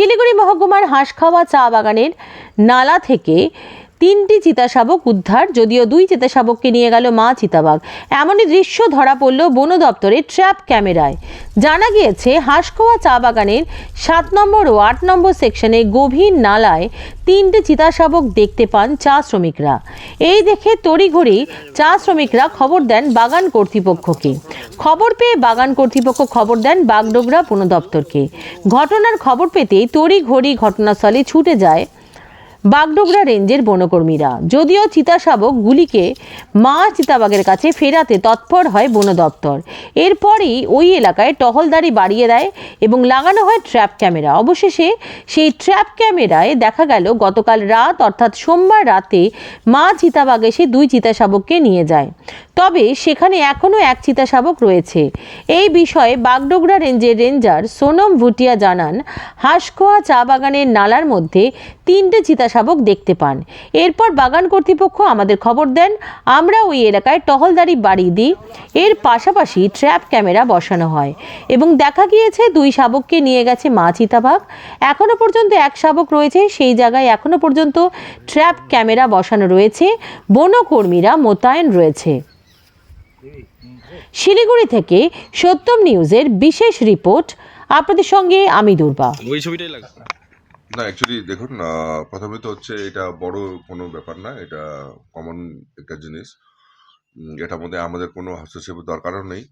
শিলিগুড়ি মহকুমার হাঁসখাওয়া চা বাগানের নালা থেকে তিনটি চিতাশাবক উদ্ধার, যদিও দুই চিতাশাবককে নিয়ে গেল মা চিতাবাঘ। এমনই দৃশ্য ধরা পড়ল বন দপ্তরের ট্র্যাপ ক্যামেরায়। জানা গিয়েছে হাঁসখোয়া চা বাগানের সাত নম্বর ও আট নম্বর সেকশনে গভীর নালায় তিনটে চিতাশাবক দেখতে পান চা শ্রমিকরা। এই দেখে তড়িঘড়ি চা শ্রমিকরা খবর দেন বাগান কর্তৃপক্ষকে। খবর পেয়ে বাগান কর্তৃপক্ষ খবর দেন বাগডোগরা বন দপ্তরকে। ঘটনার খবর পেতেই তড়িঘড়ি ঘটনাস্থলে ছুটে যায় বাগডোগরা রেঞ্জের বনকর্মীরা। যদিও চিতাশাবক গুলিকে মা চিতাবাগের কাছে ফেরাতে তৎপর হয় বন দপ্তর। এরপরই ওই এলাকায় টহলদারি বাড়িয়ে দেয় এবং লাগানো হয় ট্র্যাপ ক্যামেরা। অবশেষে সেই ট্র্যাপ ক্যামেরায় দেখা গেল, গতকাল রাত, অর্থাৎ সোমবার রাতে মা চিতাবাগ এসে দুই চিতাশাবককে নিয়ে যায়। তবে সেখানে এখনও এক চিতাশাবক রয়েছে। এই বিষয়ে বাগডোগরা রেঞ্জের রেঞ্জার সোনম ভুটিয়া জানান, হাঁসখোয়া চা বাগানের নালার মধ্যে তিনটে চিতাশাবক দেখতে পান। এরপর বাগান কর্তৃপক্ষ আমাদের খবর দেন, আমরা ওই এলাকায় টহলদারি বাড়িয়ে দিই, এর পাশাপাশি ট্র্যাপ ক্যামেরা বসানো হয় এবং দেখা গিয়েছে দুই শাবককে নিয়ে গেছে মা চিতাবাঘ। এখনও পর্যন্ত এক শাবক রয়েছে, সেই জায়গায় এখনও পর্যন্ত ট্র্যাপ ক্যামেরা বসানো রয়েছে। বনকর্মীরা মোতায়েন রয়েছে। শিলিগুড়ি থেকে সত্যম নিউজের বিশেষ রিপোর্ট আপনাদের সঙ্গে আমি দুর্বা। ওই ছবিটাই লাগে। না অ্যাকচুয়ালি দেখুন প্রথমে তো হচ্ছে এটা বড় কোনো ব্যাপার না এটা কমন একটা জিনিস। এটার মধ্যে আমাদের কোনো হস্তক্ষেপের দরকারও নেই।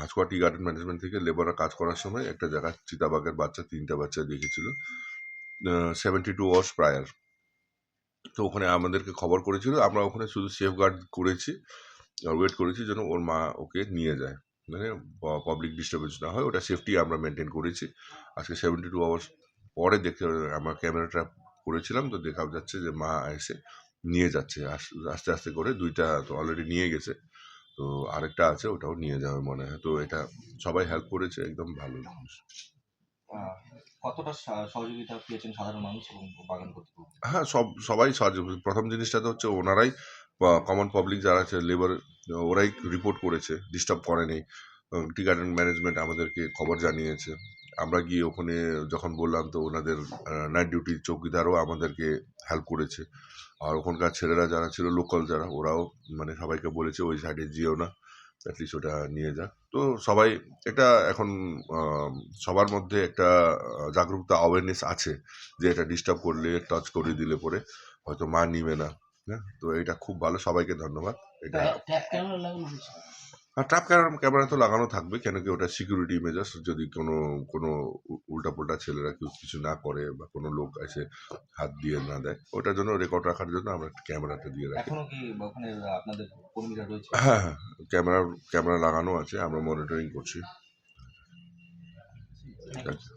হাজকোয়া টি গার্ডেন ম্যানেজমেন্ট থেকে লেবাররা কাজ করার সময় একটা জায়গায় চিতাবাঘের বাচ্চা তিনটা বাচ্চা দেখেছিল। সেভেন্টি টু আওয়ার্স প্রায়ার তো ওখানে আমাদেরকে খবর করেছিল আমরা ওখানে শুধু সেফ গার্ড করেছি। ওয়েট করেছি যেন ওর মা ওকে নিয়ে যায়। মানে পাবলিক ডিস্টারবেন্স না হয় ওটা সেফটি আমরা মেনটেন করেছি। আজকে সেভেন্টি টু আওয়ার্স পরে দেখতে আমরা ক্যামেরাটা করেছিলাম তো দেখা যাচ্ছে যে মা এসে নিয়ে যাচ্ছে। আস্তে আস্তে করে দুইটা তো অলরেডি নিয়ে গেছে। তো আরেকটা আছে ওটাও নিয়ে যাবে মনে হয়। তো এটা সবাই হেল্প করেছে একদম ভালো কতটা সহযোগিতা পেয়েছেন সাধারণ মানুষ এবং বাগান কর্তৃপক্ষ? হ্যাঁ সব সবাই সাহায্য প্রথম জিনিসটা তো হচ্ছে ওনারাই কমন পাবলিক যারা আছে লেবার ওরাই রিপোর্ট করেছে ডিস্টার্ব করেনি। টি গার্ডেন ম্যানেজমেন্ট আমাদেরকে খবর জানিয়েছে। আমরা গিয়ে ওখানে যখন বললাম, তো ওনাদের নাইট ডিউটি চৌকিদারও আমাদেরকে হেল্প করেছে। আর ওখানকার ছেলেরা যারা ছিল লোকাল যারা, ওরাও মানে সবাইকে বলেছে, ওই সাইডে যেও না অ্যাটলিস্ট ওটা নিয়ে যা। তো সবাই, এটা এখন সবার মধ্যে একটা জাগরুকতা অ্যাওয়ারনেস আছে যে এটা ডিস্টার্ব করলে টাচ করে দিলে পরে হয়তো মা নিবে না। হ্যাঁ? তো এটা খুব ভালো সবাইকে ধন্যবাদ। এটা আর ট্র্যাপ ক্যামেরা ক্যামেরা তো লাগানো থাকবে কেন কি ওটা সিকিউরিটি মেজার্স যদি কোনো কোনো উল্টা পুল্টা ছেলেরা কেউ কিছু না করে বা কোনো লোক এসে হাত দিয়ে না দেয় ওটার জন্য রেকর্ড রাখার জন্য আমরা ক্যামেরাটা দিয়ে রাখি। এখনও কি ওখানে আপনাদের কর্মীরা রয়েছে? হ্যাঁ হ্যাঁ ক্যামেরা ক্যামেরা লাগানো আছে আমরা মনিটরিং করছি। ঠিক আছে